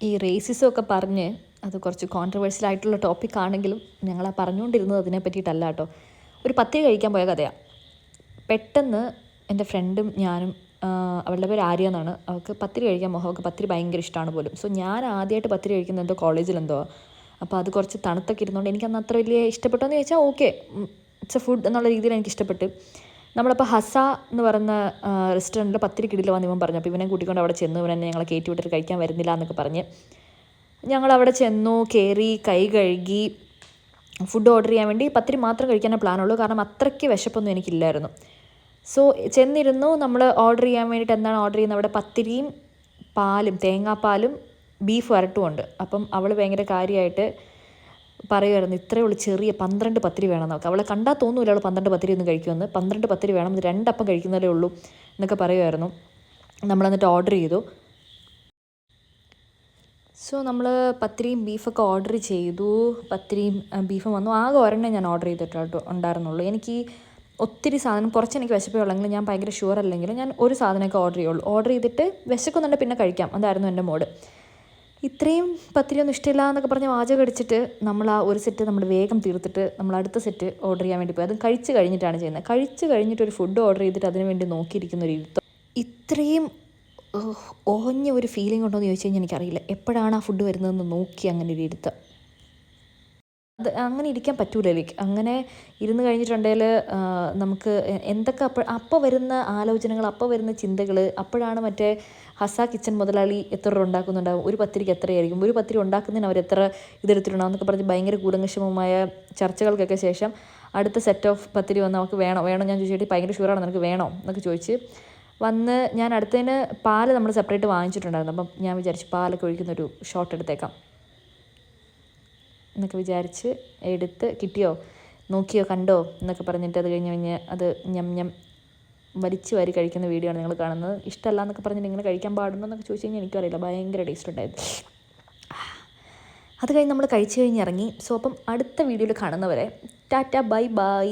ഈ റേസിസം ഒക്കെ പറഞ്ഞ് അത് കുറച്ച് കോൺട്രവേഴ്സ്യൽ ആയിട്ടുള്ള ടോപ്പിക് ആണെങ്കിലും ഞങ്ങൾ ആ പറഞ്ഞുകൊണ്ടിരുന്നത് അതിനെ പറ്റിയിട്ടല്ല കേട്ടോ. ഒരു പത്തിരി കഴിക്കാൻ പോയ കഥയാണ് പെട്ടെന്ന് എന്റെ ഫ്രണ്ടും ഞാനും അവളുടെ പേര് ആര്യ എന്നാണ്. അവൾക്ക് പത്തിരി കഴിക്കാൻ മോഹം അവൾക്ക് പത്തിരി ഭയങ്കര ഇഷ്ടമാണ് പോലും. സോ ഞാൻ ആദ്യമായിട്ട് പത്തിരി കഴിക്കുന്നത് എന്തോ കോളേജിലെന്തോ അപ്പോൾ അത് കുറച്ച് തണുത്തൊക്കെ ഇരുന്നുകൊണ്ട് എനിക്കന്ന് അത്ര വലിയ ഇഷ്ടപ്പെട്ടോന്ന് ചോദിച്ചാൽ ഓക്കെ ഇറ്റ്സ് എ ഫുഡ് എന്നുള്ള രീതിയിൽ എനിക്ക് ഇഷ്ടപ്പെട്ടു. നമ്മളപ്പോൾ ഹസ എന്ന് പറയുന്ന റെസ്റ്റോറന്റിൽ പത്തിരി കിടില വന്ന് ഇവൻ പറഞ്ഞു. അപ്പോൾ ഇവനെ കൂട്ടിക്കൊണ്ട് അവിടെ ചെന്നു ഇവൻ എന്നെ ഞങ്ങളെ കയറ്റി വിട്ടിട്ട് കഴിക്കാൻ വരുന്നില്ല എന്നൊക്കെ പറഞ്ഞ്. ഞങ്ങൾ അവിടെ ചെന്നു കയറി കൈ കഴുകി ഫുഡ് ഓർഡർ ചെയ്യാൻ വേണ്ടി പത്തിരി മാത്രം കഴിക്കാനേ പ്ലാനുള്ളൂ കാരണം അത്രയ്ക്ക് വിശപ്പൊന്നും എനിക്കില്ലായിരുന്നു. സോ ചെന്നിരുന്നു. നമ്മൾ ഓർഡർ ചെയ്യാൻ വേണ്ടിയിട്ട് എന്താണ് ഓർഡർ ചെയ്യുന്നത്? അവിടെ പത്തിരിയും പാലും തേങ്ങാപ്പാലും ബീഫ് വരട്ടുമുണ്ട് അപ്പം അവൾ ഭയങ്കര കാര്യമായിട്ട് പറയുമായിരുന്നു ഇത്രയേ ഉള്ളൂ ചെറിയ പന്ത്രണ്ട് പത്തിരി വേണം നമുക്ക് അവളെ കണ്ടാൽ തോന്നൂല അവൾ പന്ത്രണ്ട് പത്തിരി ഒന്നും കഴിക്കുമെന്ന്. പന്ത്രണ്ട് പത്തിരി വേണം ഇത് രണ്ടപ്പം കഴിക്കുന്നതേ ഉള്ളൂ എന്നൊക്കെ പറയുമായിരുന്നു നമ്മൾ എന്നിട്ട് ഓർഡർ ചെയ്തു. സോ നമ്മൾ പത്തിരിയും ബീഫൊക്കെ ഓർഡർ ചെയ്തു. പത്തിരിയും ബീഫും വന്നു. ആകെ ഒരെണ്ണം ഞാൻ ഓർഡർ ചെയ്തിട്ടോ ഉണ്ടായിരുന്നുള്ളൂ. എനിക്ക് ഒത്തിരി സാധനം കുറച്ച് എനിക്ക് വിശപ്പേ ഉള്ളെങ്കിലും ഞാൻ ഭയങ്കര ഷുവർ അല്ലെങ്കിലും ഞാൻ ഒരു സാധനമൊക്കെ ഓർഡർ ചെയ്യുള്ളൂ. ഓർഡർ ചെയ്തിട്ട് വിശക്കുന്നുണ്ട് പിന്നെ കഴിക്കാം. അതായിരുന്നു എന്റെ മോഡ് ഇത്രയും പത്തിരിയൊന്നും ഇഷ്ടമില്ല എന്നൊക്കെ പറഞ്ഞ് വാചകം അടിച്ചിട്ട് നമ്മൾ ആ ഒരു സെറ്റ് നമ്മൾ വേഗം തീർത്തിട്ട് നമ്മൾ അടുത്ത സെറ്റ് ഓർഡർ ചെയ്യാൻ വേണ്ടി പോയി. അതും കഴിച്ച് കഴിഞ്ഞിട്ടാണ് ചെയ്യുന്നത്. കഴിച്ച് കഴിഞ്ഞിട്ട് ഒരു ഫുഡ് ഓർഡർ ചെയ്തിട്ട് അതിന് വേണ്ടി നോക്കിയിരിക്കുന്ന ഒരു ഇരുത്തം. ഇത്രയും ഓഞ്ഞ ഒരു ഫീലിംഗ് ഉണ്ടോ എന്ന് ചോദിച്ചു കഴിഞ്ഞാൽ എനിക്കറിയില്ല. എപ്പോഴാണ് ആ ഫുഡ് വരുന്നതെന്ന് നോക്കി അങ്ങനെ ഒരു ഇരുത്തം. അത് അങ്ങനെ ഇരിക്കാൻ പറ്റൂല ലൈക്ക് അങ്ങനെ ഇരുന്ന് കഴിഞ്ഞിട്ടുണ്ടെങ്കിൽ നമുക്ക് എന്തൊക്കെ അപ്പോൾ അപ്പോൾ വരുന്ന ആലോചനകൾ അപ്പോൾ വരുന്ന ചിന്തകൾ അപ്പോഴാണ് മറ്റേ ഹസ കിച്ചൻ മുതലാളി എത്ര രൂപ ഉണ്ടാക്കുന്നുണ്ടാവും ഒരു പത്തിരിക്ക് എത്രയായിരിക്കും ഒരു പത്തിരി ഉണ്ടാക്കുന്നതിന് അവർ എത്ര ഇതെടുത്തിട്ടുണ്ടാവും എന്നൊക്കെ പറഞ്ഞ് ഭയങ്കര കൂടങ്കക്ഷമമായ ചർച്ചകൾക്കൊക്കെ ശേഷം അടുത്ത സെറ്റ് ഓഫ് പത്തിരി വന്ന് നമുക്ക് വേണോ വേണോ? ഞാൻ ചോദിച്ചിട്ട് ഭയങ്കര ഷുവറാണ് നിനക്ക് വേണോ? എന്നൊക്കെ ചോദിച്ച് വന്ന് ഞാൻ അടുത്തതിന് പാൽ നമ്മൾ സെപ്പറേറ്റ് വാങ്ങിച്ചിട്ടുണ്ടായിരുന്നു. അപ്പം ഞാൻ വിചാരിച്ചു പാലൊക്കെ ഒഴിക്കുന്ന ഒരു ഷോട്ട് എടുത്തേക്കാം. എന്നൊക്കെ വിചാരിച്ച് എടുത്ത് കിട്ടിയോ? നോക്കിയോ? കണ്ടോ? എന്നൊക്കെ പറഞ്ഞിട്ട് അത് കഴിഞ്ഞ് കഴിഞ്ഞ് അത് ഞം ഞം വലിച്ചു വാരി കഴിക്കുന്ന വീഡിയോ ആണ് നിങ്ങൾ കാണുന്നത്. ഇഷ്ടമല്ല എന്നൊക്കെ പറഞ്ഞിട്ട് ഇങ്ങനെ കഴിക്കാൻ പാടുണ്ടോ എന്നൊക്കെ ചോദിച്ചു കഴിഞ്ഞാൽ എനിക്കറിയില്ല ഭയങ്കര ടേസ്റ്റ് ഉണ്ടായിരുന്നു അത് കഴിഞ്ഞ് നമ്മൾ കഴിച്ചു കഴിഞ്ഞിറങ്ങി സോ അപ്പം അടുത്ത വീഡിയോയിൽ കാണുന്നവരെ ടാറ്റ ബൈ ബൈ.